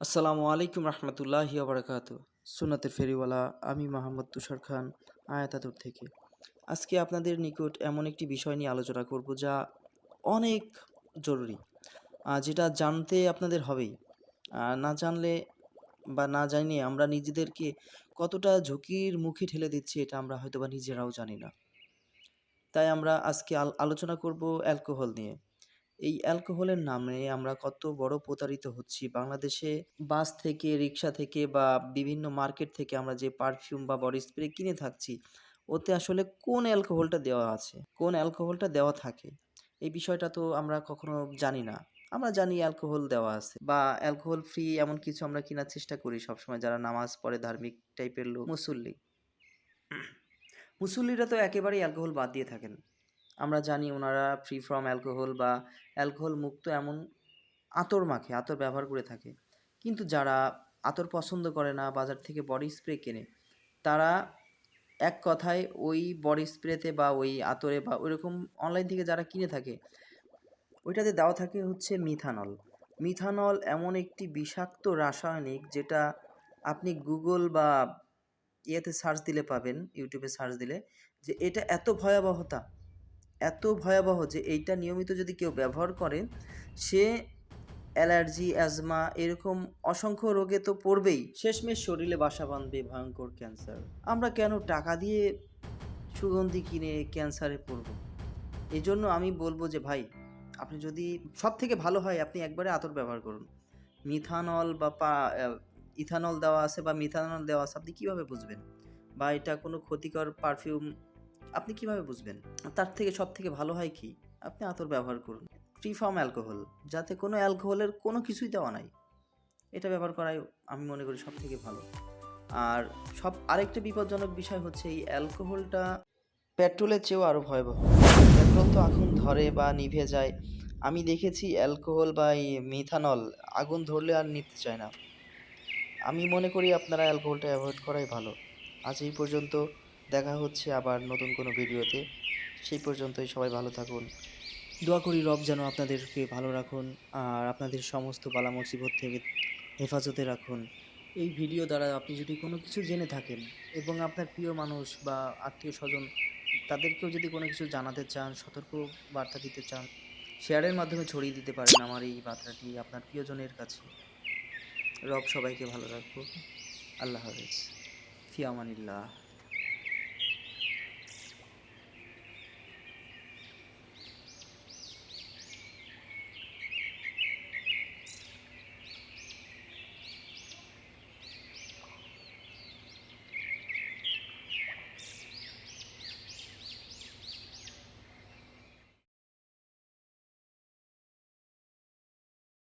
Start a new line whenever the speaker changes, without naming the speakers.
আসসালামু আলাইকুম রহমতুল্লাহি আবরাকাত সুনাতের ফেরিওয়ালা আমি মোহাম্মদ তুষার খান, আয়াতাতুর থেকে। আজকে আপনাদের নিকট এমন একটি বিষয় নিয়ে আলোচনা করব যা অনেক জরুরি। যেটা জানতে আপনাদের হবেই। না জানলে বা না জানিয়ে আমরা নিজেদেরকে কতটা ঝুঁকির মুখে ঠেলে দিচ্ছি এটা আমরা হয়তো বা নিজেরাও জানি না। তাই আমরা আজকে আল- আলোচনা করব অ্যালকোহল নিয়ে। এই অ্যালকোহলের নামে আমরা কত বড় প্রতারিত হচ্ছি। বাংলাদেশে বাস থেকে, রিক্সা থেকে বা বিভিন্ন মার্কেট থেকে আমরা যে পারফিউম বা বডি স্প্রে কিনে থাকছি, ওতে আসলে কোন অ্যালকোহলটা দেওয়া আছে, কোন অ্যালকোহলটা দেওয়া থাকে, এই বিষয়টা তো আমরা কখনো জানি না। আমরা জানি অ্যালকোহল দেওয়া আছে বা অ্যালকোহল ফ্রি এমন কিছু আমরা কেনার চেষ্টা করি সবসময় যারা নামাজ পড়ে, ধার্মিক টাইপের লোক, মুসল্লি। মুসল্লিরা তো একেবারেই অ্যালকোহল বাদ দিয়ে থাকেন। আমরা জানি ওনারা ফ্রি ফ্রম অ্যালকোহল বা অ্যালকোহল মুক্ত এমন আতর মাখে, আতর ব্যবহার করে থাকে। কিন্তু যারা আতর পছন্দ করে না, বাজার থেকে বডি স্প্রে কেনে, তারা এক কথায় ওই বডি স্প্রেতে বা ওই আতরে বা ওইরকম অনলাইন থেকে যারা কিনে থাকে, ওইটাতে দেওয়া থাকে হচ্ছে মিথানল মিথানল এমন একটি বিষাক্ত রাসায়নিক যেটা আপনি গুগল বা ইয়েতে সার্চ দিলে পাবেন ইউটিউবে সার্চ দিলে, যে এটা এত ভয়াবহতা। এত ভয়াবহ যে এইটা নিয়মিত যদি কেউ ব্যবহার করে, সে অ্যালার্জি, অ্যাজমা এরকম অসংখ্য রোগে তো পড়বেই। শেষমেশ শরীরে বাসা বাঁধবে ভয়ঙ্কর ক্যান্সার। আমরা কেন টাকা দিয়ে সুগন্ধি কিনে ক্যান্সারে পড়ব? এই জন্য আমি বলব যে ভাই, আপনি যদি সব থেকে ভালো হয়, আপনি একবারে আতর ব্যবহার করুন। মিথানল বা পা ইথানল দেওয়া আছে বা মিথানল দেওয়া আছে, আপনি কীভাবে বুঝবেন? বা এটা কোনো ক্ষতিকর পারফিউম আপনি কীভাবে বুঝবেন? তার থেকে সব থেকে ভালো হয় কি? আপনি আতর ব্যবহার করুন। ফ্রি ফর্ম অ্যালকোহল যাতে কোনো অ্যালকোহলের কোনো কিছুই দেওয়া নাই। এটা ব্যবহার করাই আমি মনে করি সব থেকে ভালো। আর সব আরেকটা বিপজ্জনক বিষয় হচ্ছে এই অ্যালকোহলটা পেট্রোলের চেয়েও আরও ভয়াবহ। পেট্রোল তো আগুন ধরে বা নিভে যায়। আমি দেখেছি অ্যালকোহল বা এই মিথানল আগুন ধরলে আর নিতে চায় না। আমি মনে করি আপনারা অ্যালকোহলটা অ্যাভয়েড করাই ভালো। আজ এই পর্যন্ত দেখা হচ্ছে আবার নতুন কোনো ভিডিওতে। সেই পর্যন্তই সবাই ভালো থাকুন। দোয়া করি রব যেন আপনাদেরকে ভালো রাখুন আর আপনাদের সমস্ত বালা মুসিবত থেকে হেফাজতে রাখুন। এই ভিডিও দ্বারা আপনি যদি কোনো কিছু জেনে থাকেন এবং আপনার প্রিয় মানুষ বা আত্মীয় স্বজন তাদেরকেও যদি কোনো কিছু জানাতে চান, সতর্ক বার্তা দিতে চান, শেয়ারের মাধ্যমে ছড়িয়ে দিতে পারেন আমার এই বার্তাটি আপনার প্রিয়জনের কাছে। রব সবাইকে ভালো রাখব আল্লাহ হাফেজ। ফিয়ামানিল্লাহ।